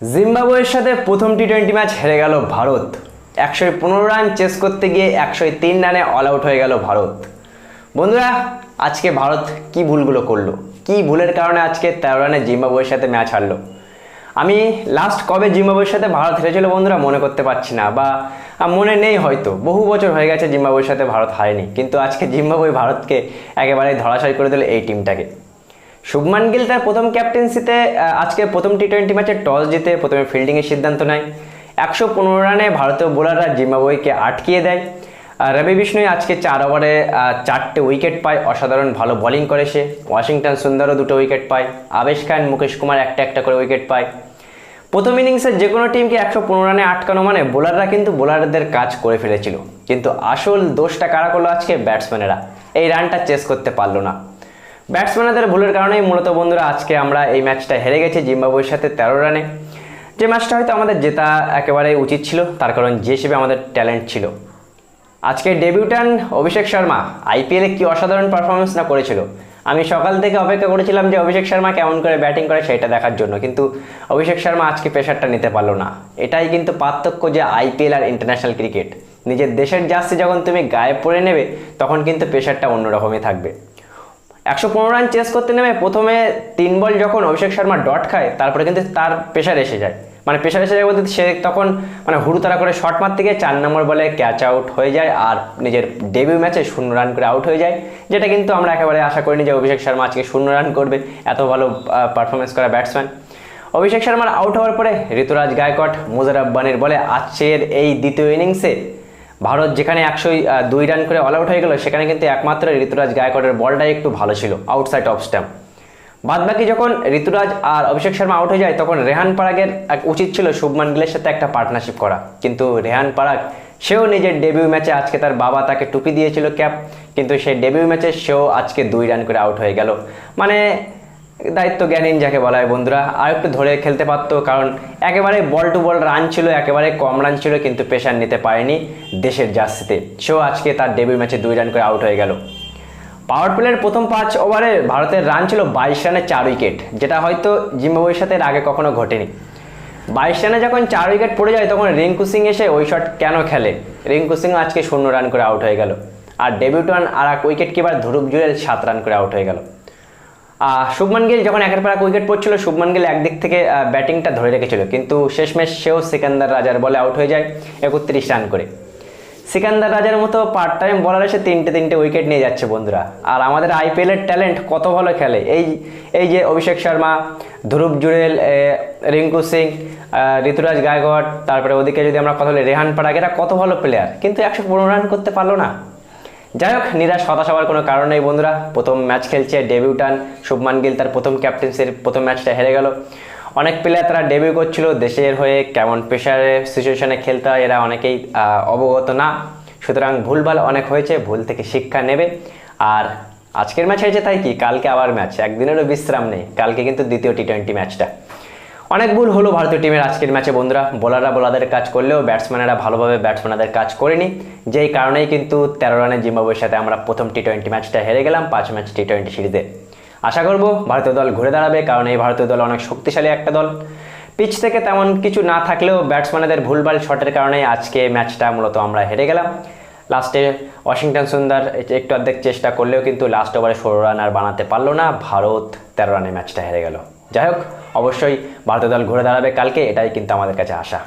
জিম্বাবুয়ের সাথে প্রথম টি টোয়েন্টি ম্যাচ হেরে গেল ভারত। একশো পনেরো রান চেস করতে গিয়ে একশো তিন রানে অল আউট হয়ে গেল ভারত। বন্ধুরা, আজকে ভারত কি ভুলগুলো করল? কি ভুলের কারণে আজকে তেরো রানে জিম্বাবুয়ের সাথে ম্যাচ হারলো? আমি লাস্ট কবে জিম্বাবুয়ের সাথে ভারত হেরেছিল বন্ধুরা মনে করতে পারছি না বা মনে নেই হয়তো। বহু বছর হয়ে গেছে জিম্বাবুয়ের সাথে ভারত হারেনি। কিন্তু আজকে জিম্বাবুয়ে ভারতকে একেবারে ধরাশায়ী করে দিল এই টিমটাকে শুভমান গিল তার প্রথম ক্যাপ্টেন্সিতে আজকে প্রথম টি টোয়েন্টি ম্যাচে টস জিতে প্রথমে ফিল্ডিংয়ের সিদ্ধান্ত নেয়। একশো পনেরো রানে ভারতীয় বোলাররা জিম্বাবুয়েকে আটকিয়ে দেয়। রবি বিষ্ণুই আজকে চার ওভারে চারটে উইকেট পায়। অসাধারণ ভালো বোলিং করে সে। ওয়াশিংটন সুন্দরও দুটো উইকেট পায়। আবেশ খান, মুকেশ কুমার একটা একটা করে উইকেট পায়। প্রথম ইনিংসে যে কোনো টিমকে একশো পনেরো রানে আটকানো মানে বোলাররা কিন্তু বোলারদের কাজ করে ফেলেছিল। কিন্তু আসল দোষটা কারা করল আজকে ব্যাটসম্যানেরা এই রানটা চেস করতে পারল না। ব্যাটসম্যানদের ভুলের কারণেই মূলত বন্ধুরা আজকে আমরা এই ম্যাচটা হেরে গেছি জিম্বাবুয়ের সাথে তেরো রানে। যে ম্যাচটা হয়তো আমাদের জেতা একেবারে উচিত ছিল, তার কারণ যে হিসেবে আমাদের ট্যালেন্ট ছিল। আজকে ডেবিউটান অভিষেক শর্মা আইপিএলে কি অসাধারণ পারফরমেন্স না করেছিল? আমি সকাল থেকে অপেক্ষা করেছিলাম যে অভিষেক শর্মা কেমন করে ব্যাটিং করে সেটা দেখার জন্য, কিন্তু অভিষেক শর্মা আজকে প্রেশারটা নিতে পারল না। এটাই কিন্তু পার্থক্য যে আইপিএল আর ইন্টারন্যাশনাল ক্রিকেট নিজের দেশের জার্সি যখন তুমি গায়ে পরে নেবে, তখন কিন্তু প্রেশারটা অন্যরকমই থাকবে। একশো পনেরো রান চেস করতে নেমে প্রথমে তিন বল যখন অভিষেক শর্মা ডট খায়, তারপরে কিন্তু তার প্রেশার এসে যায়। মানে প্রেশার এসে যায় বলতে সে তখন মানে হুড়ুতাড়া করে শট মারতে গিয়ে চার নম্বর বলে ক্যাচ আউট হয়ে যায় আর নিজের ডেবিউ ম্যাচে শূন্য রান করে আউট হয়ে যায়, যেটা কিন্তু আমরা একেবারে আশা করিনি যে অভিষেক শর্মা আজকে শূন্য রান করবে। এত ভালো পারফরমেন্স করা ব্যাটসম্যান অভিষেক শর্মার আউট হওয়ার পরে ঋতুরাজ গায়কট মুজার বানির বলে আজকের এই দ্বিতীয় ইনিংসে ভারত যেখানে একশো দুই রান করে অল আউট হয়ে গেল, সেখানে কিন্তু একমাত্র ঋতুরাজ গায়কটের বলটাই একটু ভালো ছিল আউটসাইড অফ স্ট্যাম্প বাদ বাকি যখন ঋতুরাজ আর অভিষেক শর্মা আউট হয়ে যায়, তখন রেহান পারাগের এক উচিত ছিল শুভমান গিলের সাথে একটা পার্টনারশিপ করা। কিন্তু রেহান পারাগ, সেও নিজের ডেবিউ ম্যাচে আজকে তার বাবা তাকে টুপি দিয়েছিল ক্যাপ, কিন্তু সেই ডেবিউ ম্যাচে সেও আজকে দুই রান করে আউট হয়ে গেল। মানে দায়িত্ব জ্ঞানীন যাকে বলা হয়, বন্ধুরা। আর একটু ধরে খেলতে পারতো, কারণ একেবারে বল টু বল রান ছিল, একেবারে কম রান ছিল, কিন্তু প্রেশার নিতে পারেনি দেশের জার্সিতে। সেও আজকে তার ডেবিউ ম্যাচে দুই রান করে আউট হয়ে গেল। পাওয়ার প্লের প্রথম পাঁচ ওভারে ভারতের রান ছিল বাইশ রানে চার উইকেট যেটা হয়তো জিম্বাবুয়ের সাথে আগে কখনো ঘটেনি। বাইশ রানে যখন চার উইকেট পড়ে যায়, তখন রিঙ্কু সিং এসে ওই শট কেন খেলে? রিঙ্কু সিং আজকে শূন্য রান করে আউট হয়ে গেল। আর ডেবিউটান আর এক উইকেট কিপার ধ্রুব জুয়েল সাত রান করে আউট হয়ে গেল। শুভমান গিল যখন একের এক উইকেট পড়ছিল শুভমান গিল একদিক থেকে ব্যাটিংটা ধরে রেখেছিল। কিন্তু শেষমেশ সেও সিকান্দার রাজার বলে আউট হয়ে যায় একত্রিশ রান করে। সিকান্দার রাজার মতো পার্ট টাইম বলার এসে তিনটে তিনটে উইকেট নিয়ে যাচ্ছে বন্ধুরা। আর আমাদের আইপিএলের ট্যালেন্ট কত ভালো খেলে। এই এই যে অভিষেক শর্মা ধ্রুব জুরেল এ, রিঙ্কু সিং ঋতুরাজ গায়কোয়াড় তারপরে ওদিকে যদি আমরা কথা বলি রেহান পারাগ এরা কত ভালো প্লেয়ার কিন্তু একশো পনেরো রান করতে পারল না। যাই হোক, নিরাশ, হতাশ হওয়ার কোনো কারণ নেই বন্ধুরা। প্রথম ম্যাচ খেলছে ডেবিউটান শুভমান গিল তার প্রথম ক্যাপ্টেন্সির প্রথম ম্যাচটা হেরে গেল। অনেক প্লেয়ার তারা ডেবিউ করছিল, দেশের হয়ে কেমন প্রেশারে সিচুয়েশনে খেলতে হয়, এরা অনেকেই অবগত না। সুতরাং ভুলভাল অনেক হয়েছে, ভুল থেকে শিক্ষা নেবে। আর আজকের ম্যাচ হয়েছে তাই কি? কালকে আবার ম্যাচ একদিনেরও বিশ্রাম নেই। কালকে কিন্তু দ্বিতীয় টি টোয়েন্টি ম্যাচটা অনেক ভুল হলো ভারতীয় টিমের আজকের ম্যাচে বন্ধুরা। বোলাররা বোলারদের কাজ করলেও ব্যাটসম্যানেরা ভালোভাবে ব্যাটসম্যানদের কাজ করেনি। যেই কারণেই কিন্তু তেরো রানের জিম্বাবুয়ের সাথে আমরা প্রথম টি টোয়েন্টি ম্যাচটা হেরে গেলাম, পাঁচ ম্যাচ টি টোয়েন্টি সিরিজে আশা করব ভারতীয় দল ঘুরে দাঁড়াবে, কারণ এই ভারতীয় দল অনেক শক্তিশালী একটা দল। পিচ থেকে তেমন কিছু না থাকলেও ব্যাটসম্যানদের ভুলভাল শটের কারণে আজকে ম্যাচটা মূলত আমরা হেরে গেলাম। লাস্টে ওয়াশিংটন সুন্দর একটু অর্ধেক চেষ্টা করলেও কিন্তু লাস্ট ওভারে ষোলো রান আর বানাতে পারল না। ভারত তেরো রানে ম্যাচটা হেরে গেল। যাই হোক অবশ্যই ভারতীয় দল ঘুরে দাঁড়াবে কালকে এটাই কিন্তু আমাদের কাছে আশা।